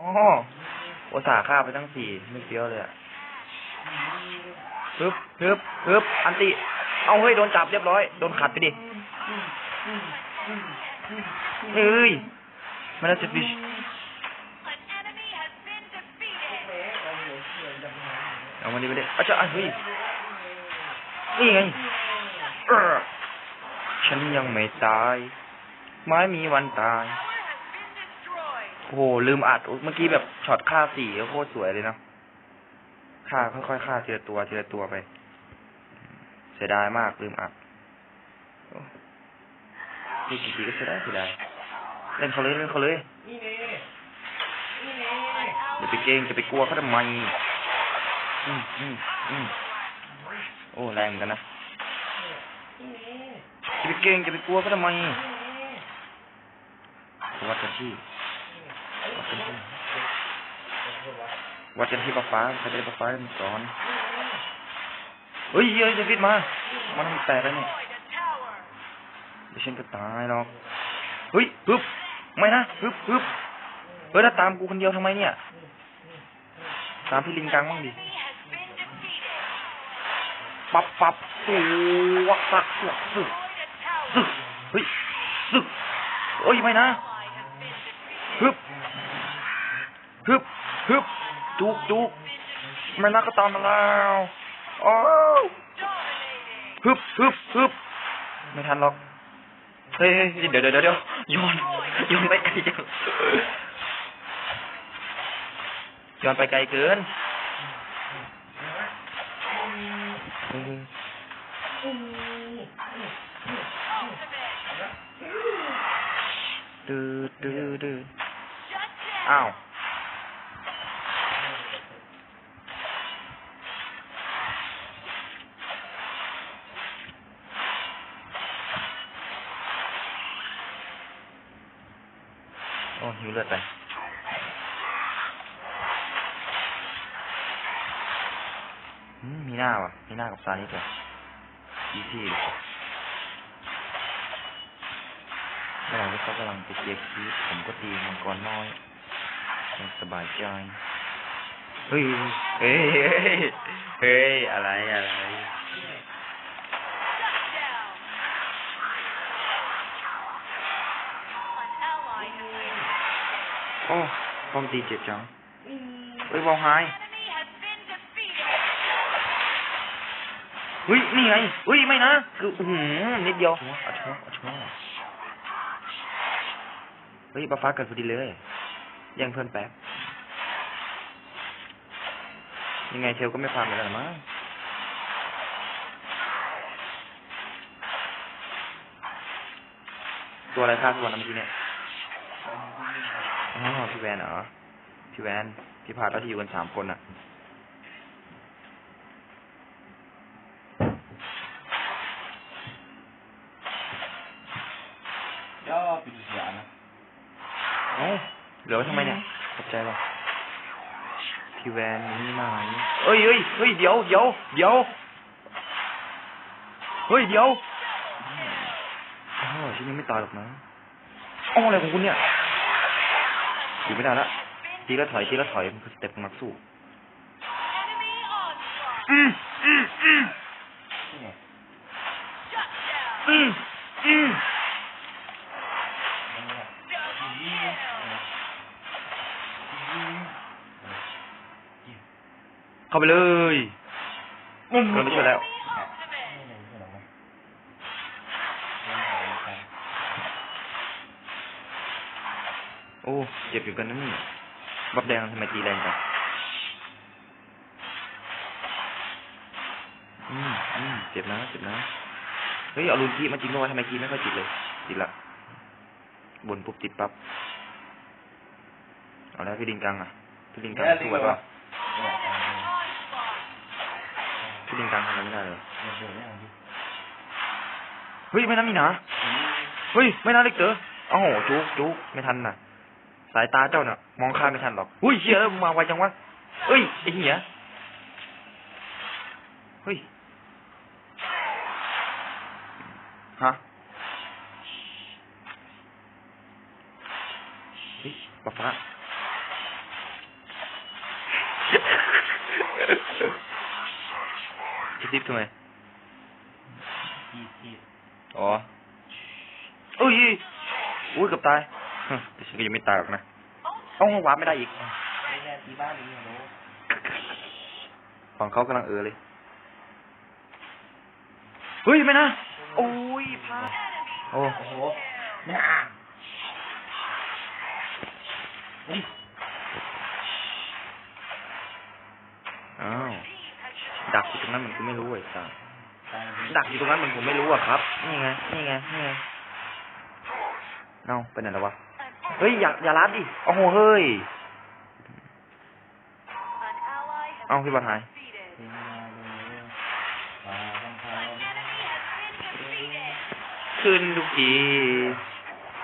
อ๋อโอสาฆ่าไปตั้งสี่ไม่เฟี้ยวเลยอะฮึบฮึบฮึบอันติ เอาเฮ้ยโดนจับเรียบร้อย โดนขัดไปดิเฮ้ยมันน่าจะฟิชเอามาดิมาดิอาจารย์เฮ้ยนี่ไงฉันยังไม่ตาย ไม่มีวันตาย โอ้โหลืมอัดเมื่อกี้แบบช็อตฆ่าสีโคตรสวยเลยเนาะฆ่าค่อยๆฆ่าทีละตัวทีละตัวไป เสียดายมากลืมอัดนี่กี่ทีก็เสียดายเสียดายเล่นเขาเลยเล่นเขาเลยเน่นี่เน่อย่าไปเกรงจะไปกลัวเขาทำไมอืมอืมอืมโอ้แรงเหมือนกันนะจะไปเกรงจะไปกลัวเขาทำไมวัดกันที่ วัดกันที่วัดกันที่ปลาฟ้าใครจะได้ปลาฟ้าเล่นก่อนเฮ้ยเฮ้ยจะฟิตมา มันแตกแล้วเนี่ยดี๋ยวฉันก็ตายหรอก เฮ้ยฮึบไม่นะฮึบฮึบเฮ้ยถ้าตามกูคนเดียวทำไมเนี่ย ตามพี่ลิงกังบ้างดิ ปับปับสูวักสักสวกสึกสึกเฮ้ยสึกเอ้ย ไม่นะฮึบ ฮึบฮึบจุกจุกไม่นะก็ตามมาแล้วโอ้ฮึบฮึบฮึบไม่ทันหรอกเฮ้ยเดี๋ยวเดี๋ยวเดี๋ยวโยนโยนไปไกลจังโยนไปไกลเกินดื้อดื้อดื้ออ้าว โอ้หิวเลือดไป อืมมี หน้าว่ะมีหน้ากับซานิสว่ะอีซี่เลยระหว่างที่เขากำลังไปเกียร์คีบผมก็ตีมังกรน้อยอย่างสบายใจเฮ้ยเฮ้ย เฮ้ย เฮ้ย อะไร อะไร โอ้ป้อมตีเจ็บจังเฮ้ยบอลหาย เฮ้ยนี่ไงเฮ้ยไม่นะคืออื้อหือนิดเดียวอัดช่ออัดช่อเฮ้ยปลาฟ้าเกิดพอดีเลยย่งเพื่อนแป๊บยังไงเชลก็ไม่ฟังเลยละมั้งตัวอะไรฆ่าตัวนั้นเมื่อกี้เนี่ยอ๋อพี่แวนเหรอพี่แวนพี่พาเราที่อยู่กันสามคนอะ ย่อปิดเสียนะ เอ้าเหลือไว้ทำไมเนี่ย ขอบใจว่ะ พี่แวนนี่มาไหนเอ้ยเอ้ยเฮ้ยเดี๋ยวเดี๋ยวเดี๋ยวเฮ้ยเดี๋ยวอ้าวฉันยังไม่ตายหรอกนะเอ้าอะไรของคุณเนี่ยอยู่ไม่ได้ละทีละถอยทีละถอยมันคือสเต็ปของนักสู้อืมอืมอืมนี่ไงอืมอืม นี่ไง เข้าไปเลยเราไม่ช่วยแล้ว โอ้เจ็บอยู่กันนะนี่บับแดงทำไมตีแรงจังอืมอืมเจ็บนะเจ็บนะเฮ้ยเอาลูนคีมาจริงด้วยทำไมคีไม่ค่อยติดเลยติดละบนปุ๊บติดปั๊บเอาแล้วพี่ดิงกังอะพี่ดิงกังสู้ไหวป่ะ พี่ดิงกังทำอะไรไม่ได้เลยเฮ้ยไม่น่ามีหนาเฮ้ยไม่น่าเล็กเต๋อโอ้โหจุกจุกไม่ทันน่ะ สายตาเจ้าน่ะ มองข้ามไม่ทันหรอกอุ้ยเชี่ยแล้วมึงมาไวจังวะเอ้ยไอ้เหี้ยเฮ้ยฮะเฮ้ยปะฟ้า ซิบทำไมทีทีอ๋ออุ้ยอุ้ยเกือบตายฮึแต่ฉันก็ยังไม่ตายหรอกนะเอ้าวาร์ปไม่ได้อีกไม่แน่ที่บ้านนี้เหรอฝั่งเขากำลังเออเลยเฮ้ยไม่นะโอ้ยพลาดโอ้โอ้โหน่าเฮ้ยอ้าว ดักอยู่ตรงนั้นเหมือนกูไม่รู้ไอ้สัสตายเลยดักอยู่ตรงนั้นเหมือนผมไม่รู้อะครับ นี่ไง นี่ไง นี่ไง เอ้าไปไหนแล้ววะ เฮ้ย อย่า อย่าลัดดิโอ้โหเฮ้ย เอ้าพี่บอลหายเป็นไงเลยมาทางเขาขึ้นทุกที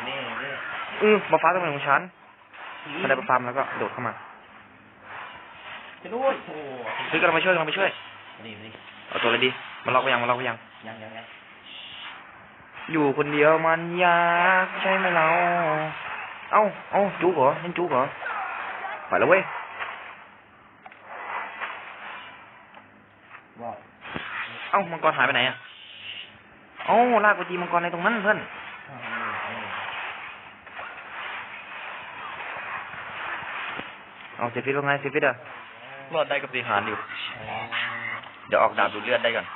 เน่เน่เออมาฟ้าตรงไหนของฉันถ้าได้มาฟาร์มแล้วก็โดดเข้ามาจะด้วยโอ้เฮ้ยกำลังมาช่วยกำลังมาช่วย นี่นี่เอาตัวเลยดิมาล็อกไปยังมาล็อกไปยัง ยังยังยังอยู่คนเดียวมันยากใช่ไหมเรา เอ้าเอ้าจุกเหรอเห็นจุกเหรอ ไปแล้วเว้ยว่าเอ้ามังกรหายไปไหนอะเอ้าลากไปตีมังกรในตรงนั้นเพื่อนเอาเซฟิตว่าไงเซฟิตอะรอดได้กับสีหารอยู่ เดี๋ยวออกดาบดูดเลือดได้ก่อน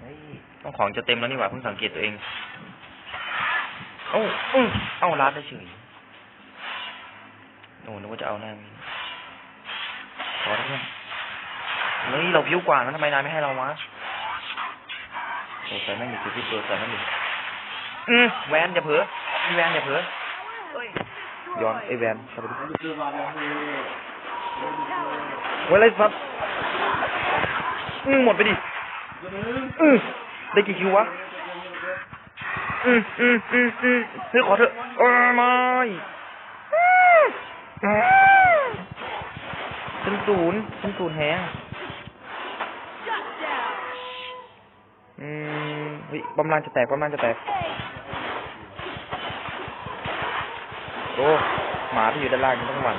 เฮ้ยต้องของจะเต็มแล้วนี่หว่าเพิ่งสังเกตตัวเอง เอ้าอื้อเอ้าลาดได้เฉยโอ้นึกว่าจะเอาแน่ขอได้เพื่อนเฮ้ยเราพิ้วกว่านะทำไมนายไม่ให้เราวะโอ้ใส่ไม่มีคือพี่เปิดใส่ไม่มีอืมแวนอย่าเผลอพี่แวนอย่าเผลอย้อนไอ้แวนเข้า ไว้เว้ยไรสัตว์อืมหมดไปดิอืมได้กี่คิววะ อืมอืมอืมอืมเฮ้ยขอเถอะเออไม่เป็นศูนย์เป็นศูนย์แฮงอืมเฮ้ยบอมลานจะแตกบอมลานจะแตก โอ้ หมาที่อยู่ด้านล่างต้องหวั่น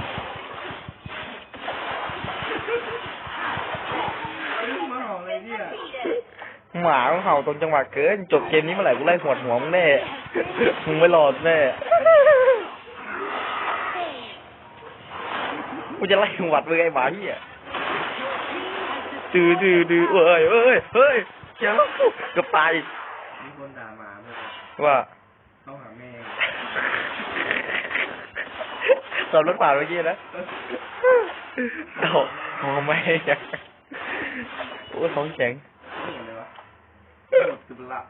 มาหอมเลยเนี่ย หมาของเห่าตรงจังหวะเกินจบเกมนี้เมื่อไหร่กูไล่หวดหัวมึงแน่มึงไม่รอดแน่กูจะไล่หวัดมึงไอ้หมาเหี้ยดื้อดื้อดื้อเอ้ยเอ้ยเฮ้ยเจ้าเกือบตายมีคนด่ามาเพื่อนว่าเข้าหาแม่ตอบรถผ่านเมื่อกี้นะโอ้โหไม่ยังโอ้ท้องแข็ง นี่อะไรวะหมด คือละ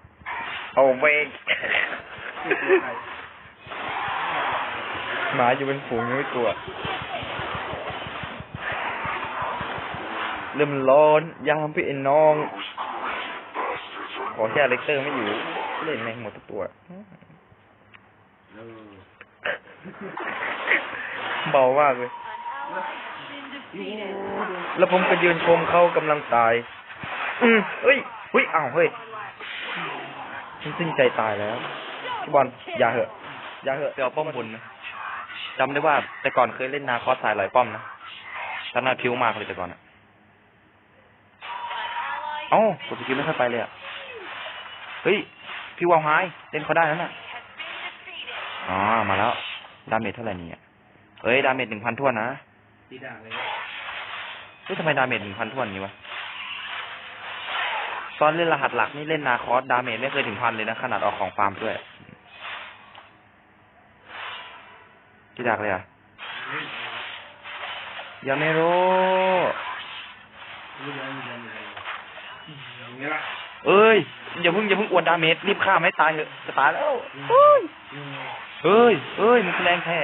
เอาเบรกนี่คือใครหมาอยู่เป็นฝูงยังไม่กลัวเริ่มร้อนยามพี่ไอ้น้อง ขอแค่อเล็กเตอร์ไม่อยู่ เล่นแม่งหมดทุกตัวเออเบามากเลย แล้วผมก็ยืนชมเขากำลังตาย อืมเฮ้ยเฮ้ยอ้าวเฮ้ย ฉันสิ้นใจตายแล้วพี่บอลอย่าเหอะอย่าเหอะเดี๋ยวเอาป้อมบนนะจำได้ว่าแต่ก่อนเคยเล่นนาคอสสายหลายป้อมนะตอนนั้นพิ้วมากเลยแต่ก่อนอะเอ้ากดสกิลไม่ค่อยไปเลยอะเฮ้ย พี่วาวไฮเล่นเขาได้แล้วน่ะอ๋อ มาแล้ว ดาเมจเท่าไหร่เนี่ยเฮ้ย ดาเมจหนึ่งพันทวนนะตีด่างเลยเฮ้ยทำไมดาเมจหนึ่งพันทวนอย่างนี้วะ ตอนเล่นรหัสหลักนี่เล่นนาคอสดาเมจไม่เคยถึงพันเลยนะ ขนาดออกของฟาร์มด้วยที่ดักเลยอะยังไม่รู้เฮ้ยละเอ้ยอย่าเพิ่งอย่าเพิ่งอวดดาเมจรีบฆ่าไม่ตายเถอะจะตายแล้วเฮ้ยเฮ้ยเฮ้ยมันแรงแท้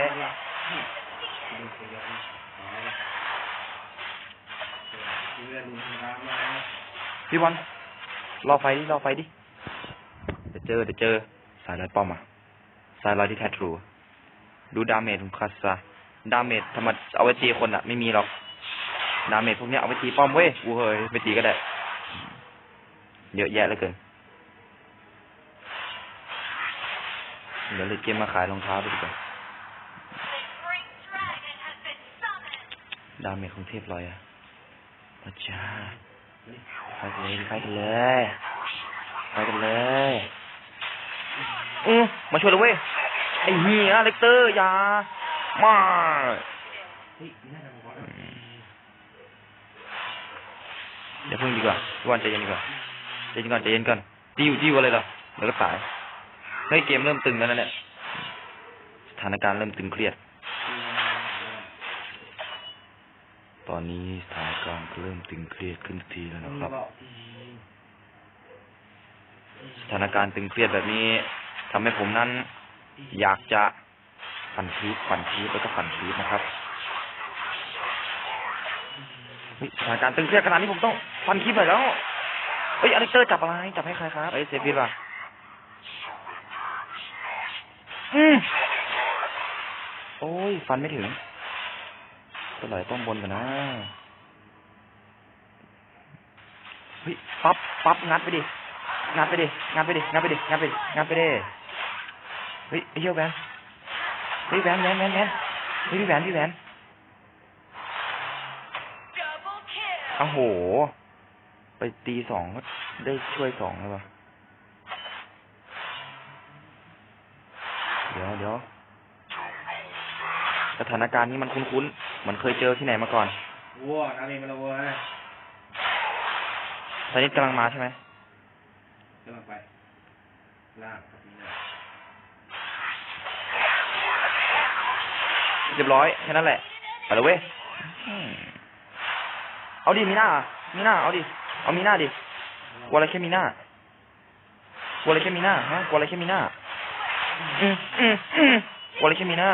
พี่บอล รอไฟดิรอไฟดิ เดี๋ยวเจอเดี๋ยวเจอ สายลอยป้อมอะ สายลอยที่แท้ทรูดูดาเมจของคาซาดาเมจธรรมดเอาไว้ตีคนอะ ไม่มีหรอก ดาเมจพวกเนี้ยเอาไว้ตีป้อมเว้ยกูเฮ้ยไปตีก็ได้ เยอะแยะเหลือเกิน เดี๋ยวเลยเกมมาขายรองเท้าไปดีกว่าดาเมจของเทพลอยอะพระเจ้า ไปกันเลยไปกันเลยไปกันเลยอือมาช่วยเลยเว้ยไอ้เหี้ยเล็กเตอร์อย่ามาเฮ้ยน่าจะบอกว่าเดี๋ยวพึ่งดีกว่าพี่วันใจเย็นดีกว่าใจเย็นก่อนใจเย็นก่อนจิ้วจิ้วอะไรล่ะเดี๋ยวก็ตายเฮ้ยเกมเริ่มตึงแล้วนะเนี่ยสถานการณ์เริ่มตึงเครียด ตอนนี้สถานการณ์ก็เริ่มตึงเครียดขึ้นทุกทีแล้วนะครับ สถานการณ์ตึงเครียดแบบนี้ทำให้ผมนั้น อยากจะฟันคีบฟันคีบแล้วก็ฟันคีบนะครับเฮ้ยสถานการณ์ตึงเครียดขนาดนี้ผมต้องฟันคีบหน่อยแล้ว เฮ้ยอเล็กเตอร์จับอะไร จับให้ใครครับเฮ้ยเซฟิตว่ะอืมโอ้ย ฟันไม่ถึง ก็ไหลต้องบนกันนะเฮ้ยปั๊บปั๊บงัดไปดิงัดไปดิงัดไปดิงัดไปดิงัดไปดิงัดไปดิเฮ้ยไอ้เหี้ยแหวนเฮ้ยแหวนแหวนแหวนแหวนเฮ้ยพี่แหวนพี่แหวนโอ้โห ไปตีสองก็ได้ช่วยสองแล้วปะเดี๋ยวเดี๋ยวสถานการณ์นี้มันคุ้นๆ มือนเคยเจอที่ไหนมาก่อนวัวน้ำเองมาแล้วเว้ยตอนนี้กำลังมาใช่ไหมกำลังไปลากครับนี่นะเรียบร้อยแค่นั้นแหละไปเลยเว้ยอืมเอาดิมีหน้าอะมีหน้าเอาดิเอามีหน้าดิกลัวอะไรแค่มีหน้ากลัวอะไรแค่มีหน้าฮะกลัวอะไรแค่มีหน้าอืมอืมอืมกลัวอะไรแค่มีหน้า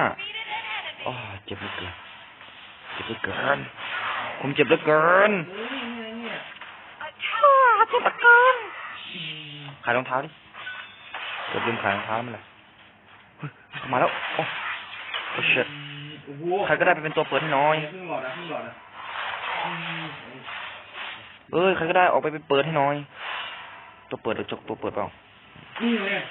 อ๋อเจ็บเหลือเกิน เจ็บเหลือเกิน ผมเจ็บเหลือเกินเฮ้ยเนี่ยเนี่ยเจ็บเหลือเกินขายรองเท้าดิเกือบลืมขายรองเท้ามันเลยเฮ้ยมาแล้ว โอ้โอ้เชิดโอ้โหใครก็ได้ไปเป็นตัวเปิดให้หน้อยครึ่งหลอดนะครึ่งหลอดนะอืมเอ้ยใครก็ได้ออกไปไปเปิดให้หน่อย ตัวเปิดหรือจกตัวเปิดเปล่านี่เลย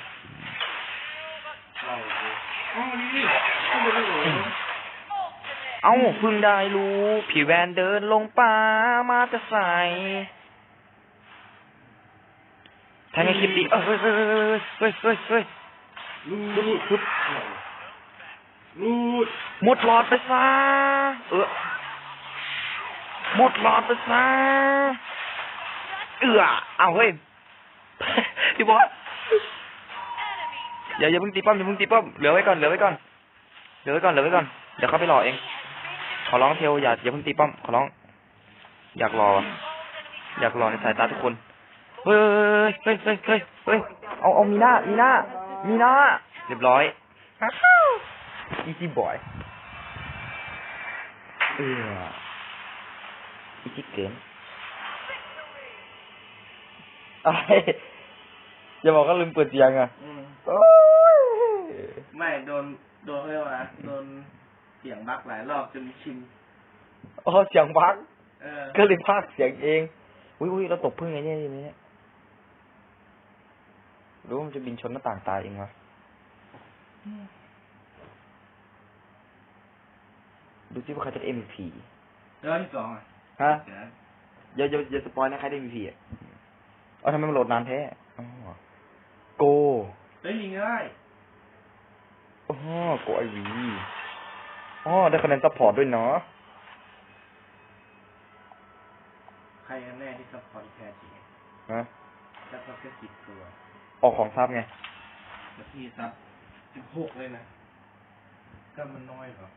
เราเลยอ๋อนี่ต้องไปดูเหรอเอ้าเพิ่งได้รู้ผีแวนเดินลงป่ามาจะใส่แทงไอ้คลิปดิเอ้ยเฮ้ยเฮ้ยเฮ้ยเฮ้ยเฮ้ยลูดฮึบลูดหมดหลอดไปซะเออหมดหลอดไปซะเอือเอาเฮ้ยพี่บอสอย่าอย่าเพิ่งตีป้อมอย่าเพิ่งตีป้อมเหลือไว้ก่อนเหลือไว้ก่อนเหลือไว้ก่อนเหลือไว้ก่อนเดี๋ยวเขาไปหล่อเองข อร้องเทลอย่าอย่าเพิ่งตีป้อม ขอร้อง อยากรอ อยากรอในสายตาทุกคน เฮ้ยเฮ้ยเฮ้ยเฮ้ยเฮ้ยเอาเอามีหน้า มีหน้า มีหน้า เรียบร้อยอีจีบอยเอออีจีเกินอะไรอย่าบอกก็ลืมเปิดเสียงอะไม่โดน โดนเรียกว่าอะโดน เสียงบักหลายรอบจนชิมอ๋อเสียงบักเออก็เลยพากย์เสียงเองอุ้ยอุ้ยเราตกพึ่งไงเนี่ยดีไหมเนี่ยรู้ว่ามันจะบินชนหน้าต่างตายเองวะดูสิว่าใครจะได้ MVP เรื่องที่สองอะฮะเดี๋ยวอย่าอย่าอย่าสปอยนะใครได้ MVP อะเอาทำไมมันโหลดนานแท้อ๋อโกเฮ้ยยิงได้อ๋อโกไอวี อ๋อได้คะแนนซัพพอร์ตด้วยเนาะใครกันแน่ที่ซัพพอร์ตแท้จริงฮะซัพพอร์ตแค่สิบตัวออกของซับไงแล้วพี่ซับสิบหกเลยนะก็มันน้อยเหรอ